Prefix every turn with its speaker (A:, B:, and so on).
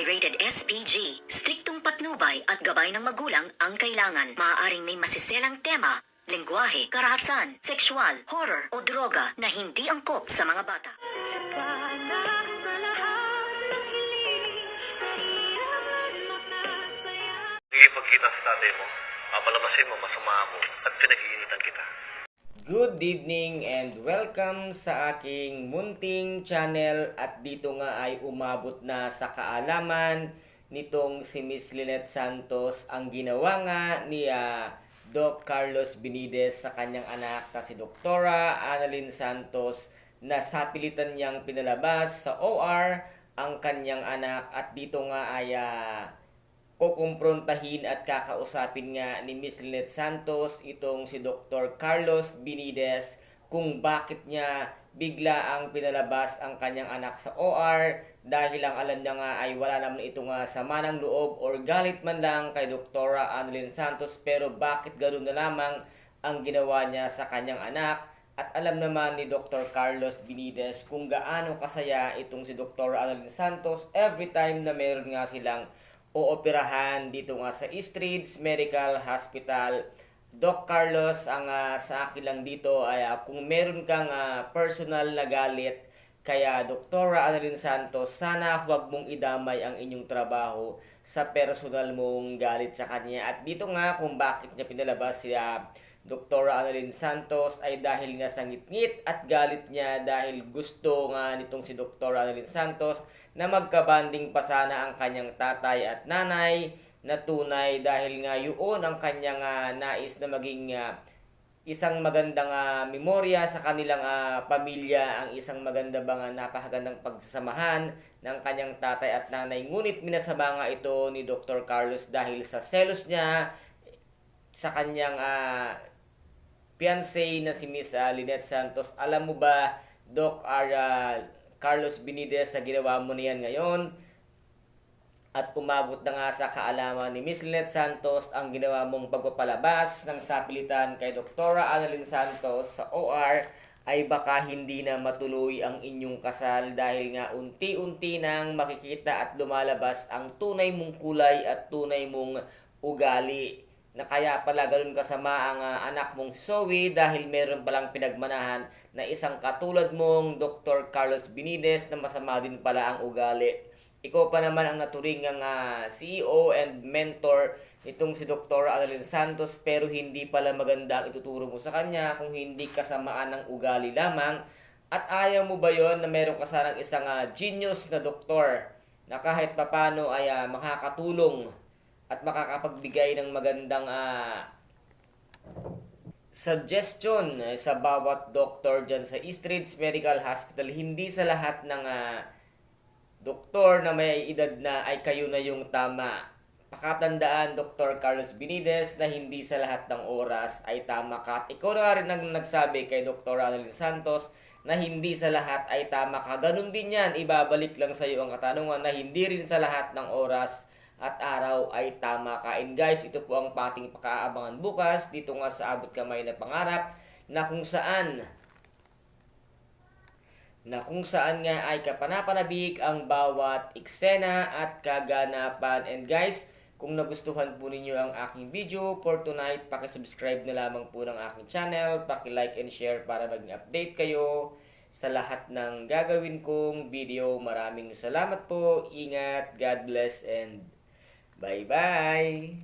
A: ay rated SPG. Striktong patnubay at gabay ng magulang ang kailangan. Maaaring may masiselang tema, lengguwahe, karahasan, sexual, horror o droga na hindi angkop sa mga bata.
B: Nakikipagkita sa tatay mo, papalabasin mo, masama ako, at pinag-iinitan kita.
C: Good evening and welcome sa aking munting channel. At dito nga ay umabot na sa kaalaman nitong si Miss Lynette Santos ang ginawa nga ni ah, Doc Carlos Benides sa kanyang anak na si Doktora Annalyn Santos na sapilitan niyang pinalabas sa OR ang kanyang anak. At dito nga ay ah, kukumprontahin at kakausapin nga ni Miss Lynette Santos itong si Dr. Carlos Benides kung bakit niya bigla ang pinalabas ang kanyang anak sa OR dahil ang alam niya nga ay wala naman ito nga sama ng loob or galit man lang kay Dr. Annalyn Santos pero bakit ganoon na lamang ang ginawa niya sa kanyang anak at alam naman ni Dr. Carlos Benides kung gaano kasaya itong si Dr. Annalyn Santos every time na meron nga silang ooperahan dito nga sa Eastridge Medical Hospital. Doc Carlos, ang ah, sa akin lang dito ay ah, kung meron kang ah, personal na galit kaya Doktora Annalyn Santos, sana huwag mong idamay ang inyong trabaho sa personal mong galit sa kanya. At dito nga kung bakit niya pinalabas si ah, Doktora Annalyn Santos ay dahil nga sa ngit-ngit at galit niya dahil gusto nga nitong si Doktora Annalyn Santos na magkabanding pa sana ang kanyang tatay at nanay na tunay dahil nga yun ang kanyang ah, nais na maging ah, isang magandang ah, memorya sa kanilang ah, pamilya, ang isang maganda bang ah, napakagandang pagsasamahan ng kanyang tatay at nanay. Ngunit minasama nga ito ni Dr. Carlos dahil sa selos niya sa kanyang ah, fiancé na si Miss ah, Lynette Santos. Alam mo ba, Doc R. ah, Carlos Benitez na ginawa mo na yan ngayon? At umabot na nga sa kaalaman ni Miss Lynette Santos ang ginawa mong pagpapalabas ng sapilitan kay Doktora Annalyn Santos sa OR ay baka hindi na matuloy ang inyong kasal dahil nga unti-unti nang makikita at lumalabas ang tunay mong kulay at tunay mong ugali na kaya pala ganun kasama ang ah, anak mong Zoe dahil meron palang pinagmanahan na isang katulad mong Dr. Carlos Benides na masama din pala ang ugali. Ikaw pa naman ang naturingang ah, CEO and mentor nitong si Dr. Annalyn Santos pero hindi pala maganda ang ituturo mo sa kanya kung hindi kasamaan ng ugali lamang at ayaw mo ba yon na meron ka sanang isang ah, genius na doktor na kahit papano ay ah, makakatulong at makakapagbigay ng magandang ah, suggestion eh, sa bawat doktor dyan sa Eastridge Medical Hospital. Hindi sa lahat ng ah, doktor na may edad na ay kayo na yung tama. Pakatandaan, Dr. Carlos Benides, na hindi sa lahat ng oras ay tama ka. At ikaw na rin ang nagsabi kay Dr. Annalyn Santos na hindi sa lahat ay tama ka. Ganun din yan, ibabalik lang sa iyo ang katanungan na hindi rin sa lahat ng oras at araw ay tama ka. And guys, ito po ang pating pakaabangan bukas dito nga sa Abot Kamay na Pangarap na kung saan na kung saan nga ay kapanapanabik ang bawat eksena at kaganapan. And guys, kung nagustuhan po ninyo ang aking video for tonight, pakisubscribe na lamang po ng aking channel, paki-like and share para maging update kayo sa lahat ng gagawin kong video. Maraming salamat po, ingat, God bless, and Bye bye.